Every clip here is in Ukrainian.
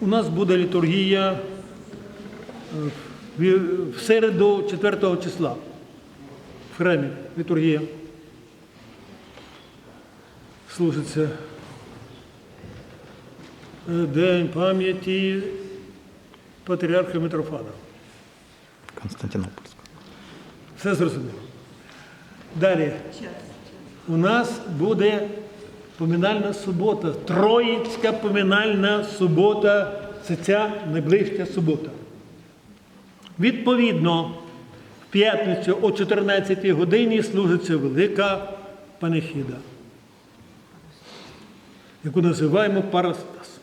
У нас буде літургія е, в- середу 4 числа. В храмі літургія. Служиться е, День пам'яті патріарха Митрофана. Константинопольську. Все зрозуміло. Далі. У нас буде поминальна субота. Троїцька поминальна субота. Це ця найближча субота. Відповідно, в п'ятницю о 14 годині служиться велика панихіда, яку називаємо Парастас.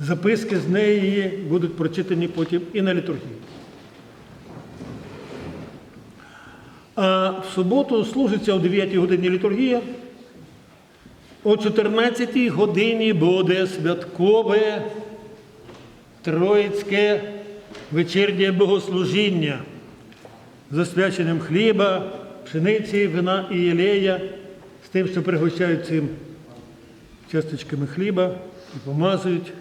Записки з неї будуть прочитані потім і на літургії. А в суботу служиться о 9 годині літургія. О 14 годині буде святкове Троїцьке вечірнє богослужіння з освяченням хліба, пшениці, вина і єлея, з тим, що пригощають цим часточками хліба і помазують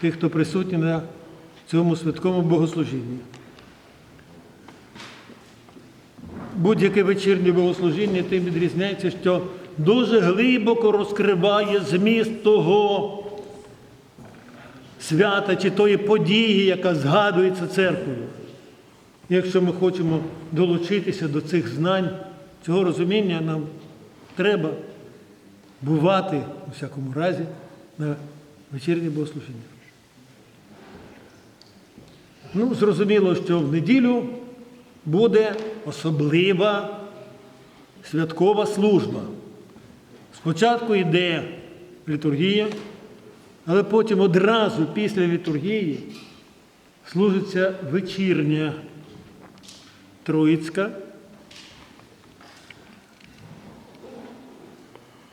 тих, хто присутній на цьому святковому богослужінні. Будь-яке вечірнє богослужіння тим відрізняється, що дуже глибоко розкриває зміст того свята чи тої події, яка згадується церквою. Якщо ми хочемо долучитися до цих знань, цього розуміння, нам треба бувати у всякому разі на вечірнє богослужіння. Ну, зрозуміло, що в неділю буде особлива святкова служба. Спочатку йде літургія, але потім одразу після літургії служиться вечірня Троїцька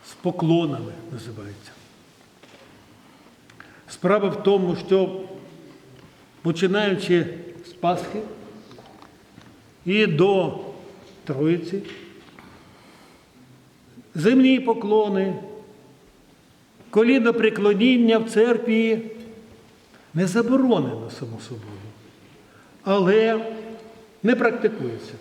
з поклонами називається. Справа в тому, що починаючи з Пасхи і до Троїці, земні поклони, колінопреклоніння в церкві не заборонено, само собою, але не практикується.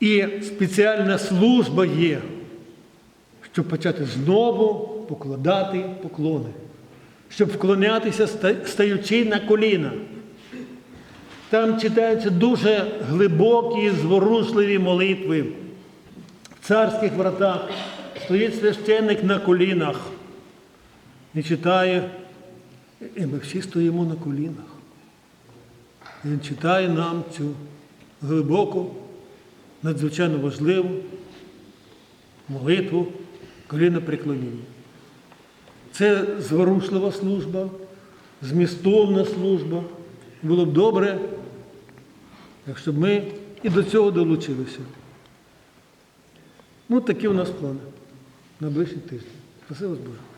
І спеціальна служба є, щоб почати знову покладати поклони, щоб вклонятися, стаючи на коліна. Там читаються дуже глибокі, зворушливі молитви. В царських вратах стоїть священник на колінах і читає, і ми всі стоїмо на колінах. Він читає нам цю глибоку, надзвичайно важливу молитву коліна преклоніння. Це зворушлива служба, змістовна служба. Було б добре, якщо щоб ми і до цього долучилися. Ну, такі у нас плани на ближчий тиждень. Спасибо Боже.